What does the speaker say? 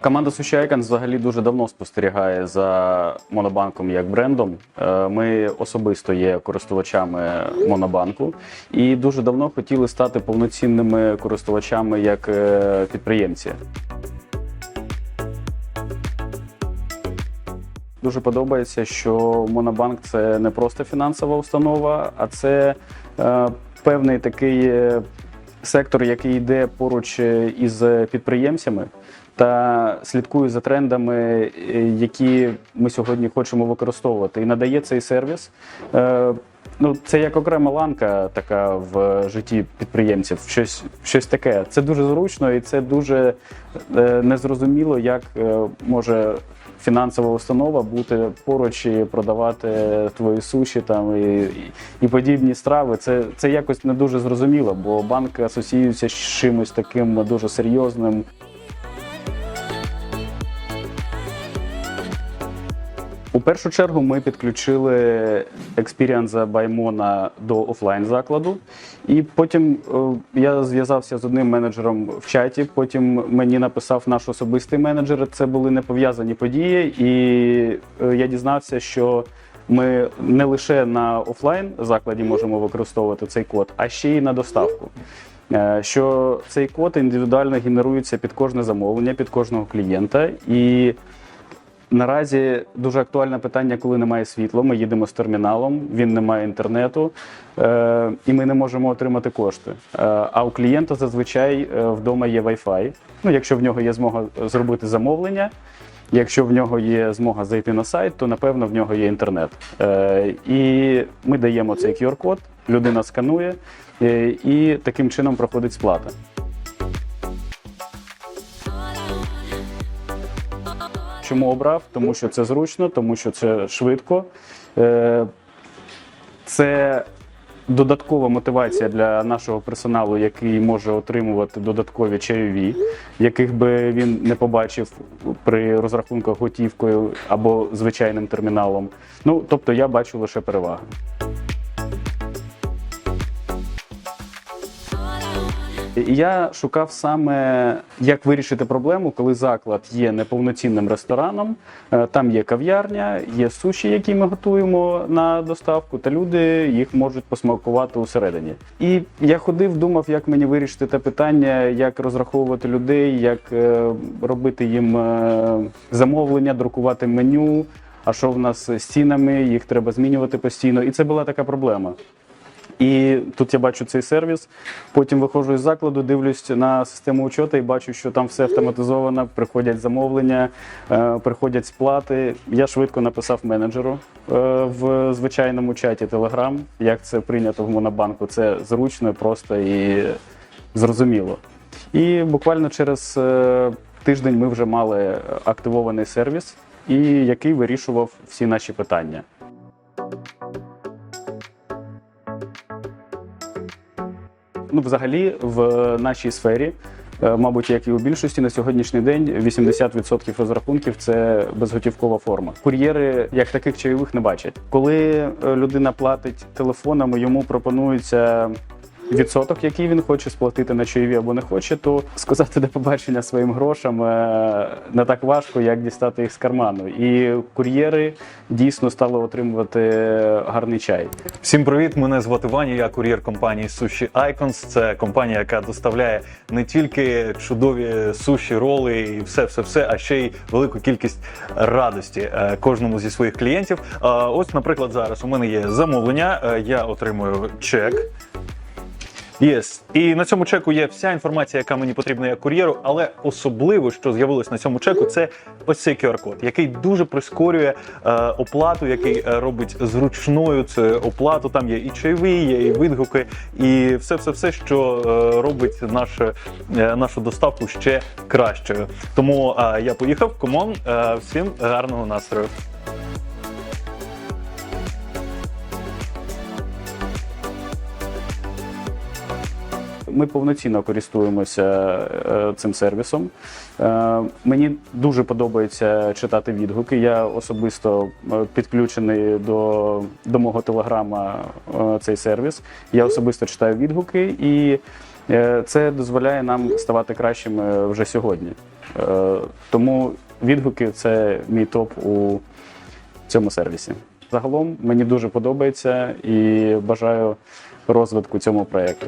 Команда Sushi Icons взагалі дуже давно спостерігає за монобанком як брендом. Е, Ми особисто є користувачами монобанку і дуже давно хотіли стати повноцінними користувачами як е, підприємці. Дуже подобається, що Монобанк це не просто фінансова установа, а це е, певний такий сектор, який йде поруч е, із підприємцями та слідкує за трендами, е, які ми сьогодні хочемо використовувати, і надає цей сервіс. Ну, це як окрема ланка така в житті підприємців. Щось, щось таке. Це дуже зручно і це дуже е, незрозуміло, як е, може фінансова установа бути поруч і продавати твої суші там і, і, і подібні страви. Це, це якось не дуже зрозуміло, бо банк асоціюється з чимось таким дуже серйозним. У першу чергу ми підключили експіріанса Баймона до офлайн закладу, і потім е, я зв'язався з одним менеджером в чаті. Потім мені написав наш особистий менеджер. Це були не пов'язані події, і е, я дізнався, що ми не лише на офлайн закладі можемо використовувати цей код, а ще й на доставку. Е, Що цей код індивідуально генерується під кожне замовлення, під кожного клієнта і. Наразі дуже актуальне питання, коли немає світла. Ми їдемо з терміналом, він не має інтернету, е, і ми не можемо отримати кошти. Е, а у клієнта зазвичай е, вдома є Wi-Fi. Ну, якщо в нього є змога зробити замовлення, якщо в нього є змога зайти на сайт, то напевно в нього є інтернет. Е, і ми даємо цей QR-код, людина сканує, е, і таким чином проходить сплата. Чому обрав? Тому що це зручно, тому що це швидко. Е, Це додаткова мотивація для нашого персоналу, який може отримувати додаткові чайові, яких би він не побачив при розрахунках готівкою або звичайним терміналом. Ну, тобто я бачу лише переваги. Я шукав саме, як вирішити проблему, коли заклад є неповноцінним рестораном. е, Там є кав'ярня, є суші, які ми готуємо на доставку, та люди їх можуть посмакувати усередині. І я ходив, думав, як мені вирішити те питання, як розраховувати людей, як е, робити їм е, замовлення, друкувати меню. А що в нас з цінами? Їх треба змінювати постійно. І це була така проблема. І тут я бачу цей сервіс. Потім виходжу із закладу, дивлюсь на систему учету і бачу, що там все автоматизовано, приходять замовлення, е, приходять сплати. Я швидко написав менеджеру е, в звичайному чаті Telegram, як це прийнято в Монобанку. Це зручно, просто і зрозуміло. І буквально через е, тиждень ми вже мали активований сервіс, і який вирішував всі наші питання. Ну, взагалі, в нашій сфері, е, мабуть, як і у більшості, на сьогоднішній день 80% розрахунків це безготівкова форма. Кур'єри як таких чайових не бачать. Коли е, людина платить телефонами, йому пропонується. Відсоток, який він хоче сплатити на чайові або не хоче, то сказати до побачення своїм грошам е, не так важко, як дістати їх з карману. І кур'єри дійсно стали отримувати гарний чай. Всім привіт! Мене звати Ваня, я кур'єр компанії Sushi Icons. Це компанія, яка доставляє не тільки чудові суші, роли і все, все, все, а ще й велику кількість радості е, кожному зі своїх клієнтів. Е, Ось, наприклад, зараз у мене є замовлення. Я отримую чек. Yes. І на цьому чеку є вся інформація, яка мені потрібна як кур'єру, але особливо, що з'явилось на цьому чеку, це ось цей QR-код, який дуже прискорює е, оплату, який е, робить зручною цю оплату. Там є і чайові, є і відгуки, і все, все, все, що е, робить наше, е, нашу доставку ще кращою. Тому е, я поїхав. Комон, е, всім гарного настрою. Ми повноцінно користуємося е, цим сервісом. Е, Мені дуже подобається читати відгуки. Я особисто е, підключений до, до мого телеграма цей сервіс. Я особисто читаю відгуки, і це дозволяє нам ставати кращими вже сьогодні. Тому відгуки це мій топ у цьому сервісі. Загалом мені дуже подобається і бажаю розвитку цьому проєкту.